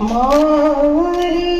মারি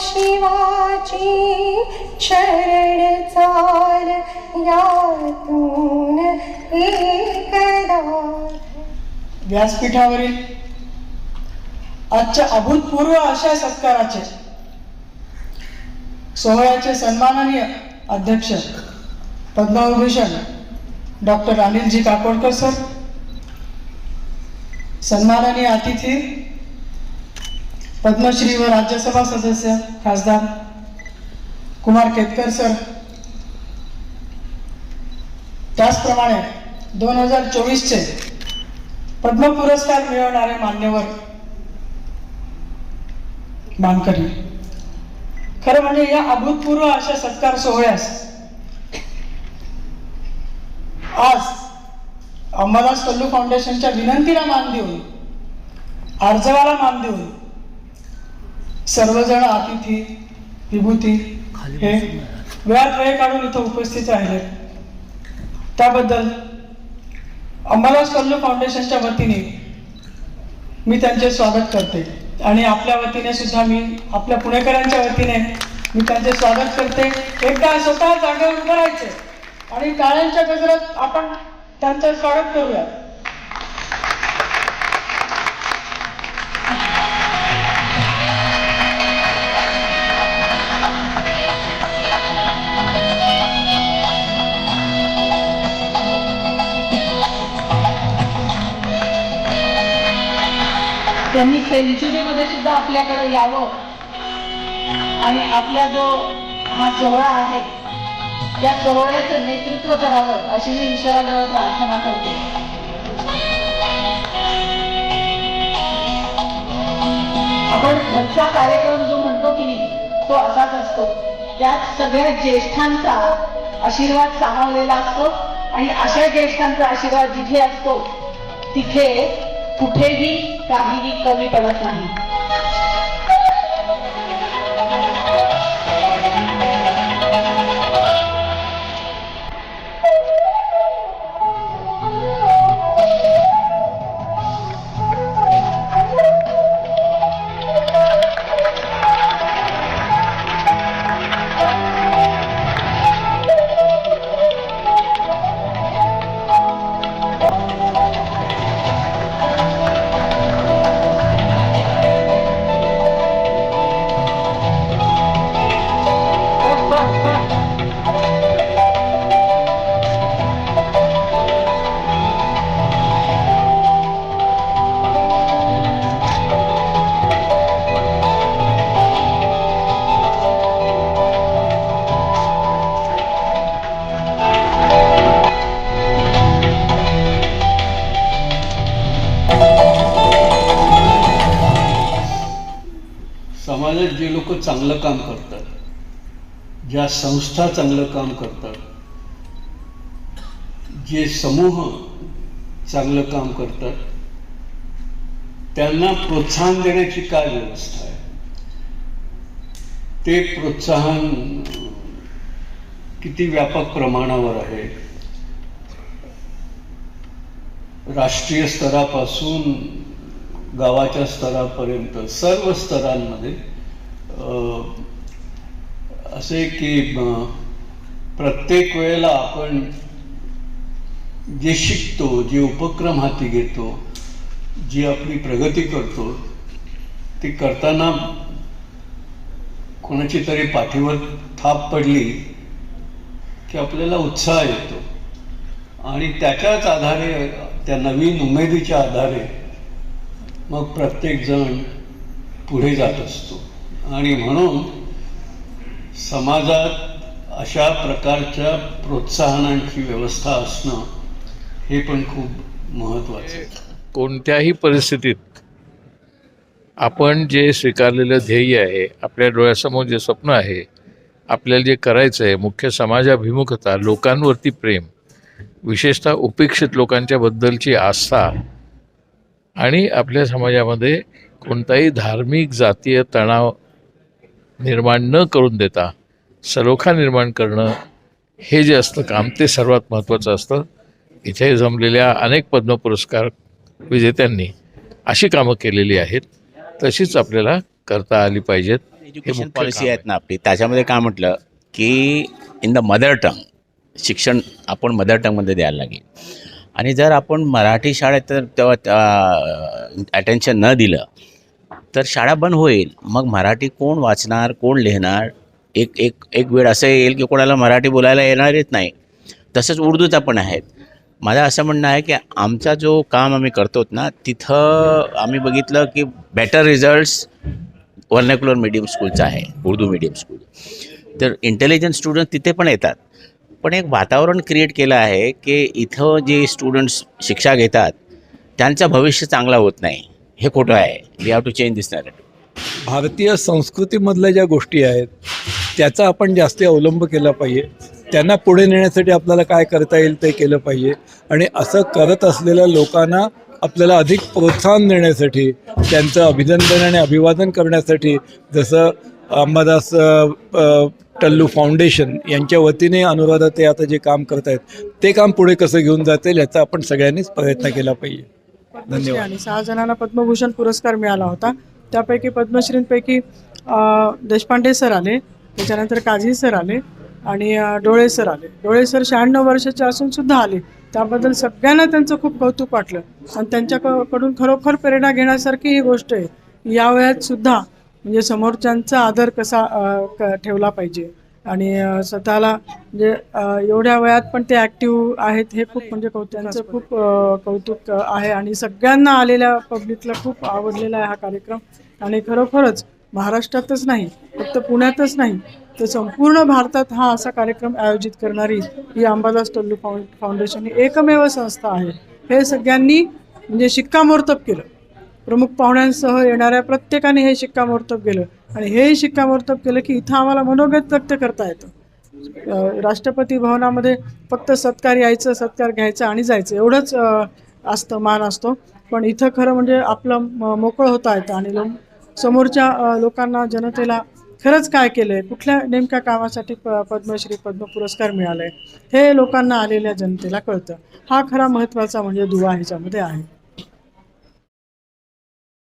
शिवाची शरण चाल यातून एकदा. व्यासपीठावरील आजच्या अभूतपूर्व अशा सत्काराचे सोहळ्याचे सन्माननीय अध्यक्ष पद्मविभूषण डॉक्टर अनिलजी काकोडकर सर सन्माननीय अतिथी पद्मश्री व राज्यसभा सदस्य खासदार कुमार केतकर सर. त्याचप्रमाणे दोन हजार चोवीसचे पद्म पुरस्कार मिळवणारे मान्यवर मानकरी. खरं म्हणजे या अभूतपूर्व अशा सत्कार सोहळ्यास आज अंबादास कल्लू फाउंडेशनच्या विनंतीला मान देऊन अर्जवाला मान देऊन सर्वजण अतिथी विभूती हे वेळात वेळ काढून इथं उपस्थित राहिले त्याबद्दल अंबादास कल्लू फाउंडेशनच्या वतीने मी त्यांचे स्वागत करते. आणि आपल्या वतीने सुद्धा मी आपल्या पुणेकरांच्या वतीने मी त्यांचे स्वागत करते. एकदा स्वतः जागेवर उभं राहायचे आणि टाळ्यांच्या गजरात आपण त्यांचं स्वागत करूया. त्यांनी सेंचुरीमध्ये सुद्धा आपल्याकडे यावं. आणि आपला जो हा सोहळा आहे त्या सोहळ्याचं नेतृत्व करावं अशी मी ईश्वराजवळ प्रार्थना करते. आपण घरचा कार्यक्रम जो म्हणतो की तो असाच असतो. त्यात सगळ्या ज्येष्ठांचा आशीर्वाद सामावलेला असतो आणि अशा ज्येष्ठांचा आशीर्वाद जिथे असतो तिथे कुठेही काहीही कमी पडत नाही. समाजात जे लोक चांगलं काम करतात ज्या संस्था चांगलं काम करतात जे समूह चांगलं काम करतात त्यांना प्रोत्साहन देण्याची काय व्यवस्था आहे? ते प्रोत्साहन किती व्यापक प्रमाणावर आहे? राष्ट्रीय स्तरापासून गावाच्या स्तरापर्यंत सर्व स्तरांमध्ये असे की प्रत्येक वेळेला आपण जे शिकतो जे उपक्रम हाती घेतो जी आपली प्रगती करतो ती करताना कोणाची तरी पाठीवर थाप पडली की आपल्याला उत्साह येतो. आणि त्याच्याच आधारे त्या नवीन उमेदीच्या आधारे मग प्रत्येकजण पुढे जात असतो. आणि म्हणून समाजात अशा प्रकारच्या प्रोत्साहनांची व्यवस्था असणं हे पण खूप महत्वाचं आहे. कोणत्याही परिस्थितीत आपण जे स्वीकारलेलं ध्येय आहे आपल्या डोळ्यासमोर जे स्वप्न आहे आपल्याला जे करायचं आहे मुख्य समाजाभिमुखता लोकांवरती प्रेम विशेषतः उपेक्षित लोकांच्याबद्दलची आस्था आणि आपल्या समाजामध्ये कोणताही धार्मिक जातीय तणाव निर्माण न करून देता सलोखा निर्माण करणं हे जे असतं काम ते सर्वात महत्त्वाचं असतं. इथे जमलेल्या अनेक पद्म पुरस्कार विजेत्यांनी अशी कामं केलेली आहेत. तशीच आपल्याला करता आली पाहिजेत. एज्युकेशन पॉलिसी आहेत ना आपली. त्याच्यामध्ये काय म्हटलं की इन द मदर टंग शिक्षण आपण मदर टंगमध्ये द्यायला लागेल. आणि जर आपण मराठी शाळेत तर तेव्हा अटेन्शन न दिलं तर शाळा बंद होईल. मग मराठी कोण वाचणार कोण लिहिणार? एक एक एक वेळ असं येईल की कोणाला मराठी बोलायला येणारच नाही. तसंच उर्दूचा पण आहेत. माझं असं म्हणणं आहे की आमचा जो काम आम्ही करतो ना तिथं आम्ही बघितलं की बेटर रिझल्ट्स वर्नॅक्युलर मीडियम स्कूलचा आहे उर्दू मीडियम स्कूल तर इंटेलिजंट स्टुडंट तिथे पण येतात. पण एक वातावरण क्रिएट केलं आहे की इथं जे स्टुडंट्स शिक्षा घेतात त्यांचं भविष्य चांगलं होत नाही. हे खोटं आहे? We have to change this narrative भारतीय संस्कृतीमधल्या ज्या गोष्टी आहेत त्याचा आपण जास्ती अवलंब केला पाहिजे. त्यांना पुढे नेण्यासाठी आपल्याला काय करता येईल ते केलं पाहिजे. आणि असं करत असलेल्या लोकांना आपल्याला अधिक प्रोत्साहन देण्यासाठी त्यांचं अभिनंदन आणि अभिवादन करण्यासाठी जसं अंबादास टल्लू फाउंडेशन यांच्या वतीने अनुराधा ते आता जे काम करत आहेत ते काम पुढे कसं घेऊन जातील याचा आपण सगळ्यांनीच प्रयत्न केला पाहिजे. पद्मश्री. आणि सहा जणांना पद्मभूषण पुरस्कार मिळाला होता. त्यापैकी पद्मश्रींपैकी देशपांडे सर आले त्याच्यानंतर काझी सर आले आणि डोळे सर आले. डोळे सर शहाण्णव वर्षाचे असून सुद्धा आले. त्याबद्दल सगळ्यांना त्यांचं खूप कौतुक वाटलं. आणि त्यांच्याकडून खरोखर प्रेरणा घेण्यासारखी ही गोष्ट आहे. या वयात सुद्धा म्हणजे समोरच्यांचा आदर कसा ठेवला पाहिजे. आणि स्वतःला म्हणजे एवढ्या वयात पण ते ॲक्टिव्ह आहेत हे खूप म्हणजे कौ त्यांचं खूप कौतुक आहे आणि सगळ्यांना आलेल्या पब्लिकला खूप आवडलेला आहे हा कार्यक्रम. आणि खरोखरच महाराष्ट्रातच नाही फक्त पुण्यातच नाही तर संपूर्ण भारतात हा असा कार्यक्रम आयोजित करणारी ही अंबादास टल्लू फाउं फाउंडेशन ही एकमेव संस्था आहे. हे सगळ्यांनी म्हणजे शिक्कामोर्तब केलं. प्रमुख पाहुण्यांसह येणाऱ्या प्रत्येकाने हे शिक्कामोर्तब केलं. आणि हे शिक्कामोर्तब केलं की इथं आम्हाला मनोगत व्यक्त करता येतं. राष्ट्रपती भवनामध्ये फक्त सत्कार यायचं सत्कार घ्यायचं आणि जायचं. एवढंच असतं मान असतो. पण इथं खरं म्हणजे आपलं म- मोकळं होता येतं आणि लो समोरच्या लोकांना जनतेला खरंच काय केलं आहे कुठल्या नेमक्या कामासाठी प पद्मश्री पद्म पुरस्कार मिळाला आहे हे लोकांना आलेल्या जनतेला कळतं. हा खरा महत्त्वाचा म्हणजे दुवा ह्याच्यामध्ये आहे.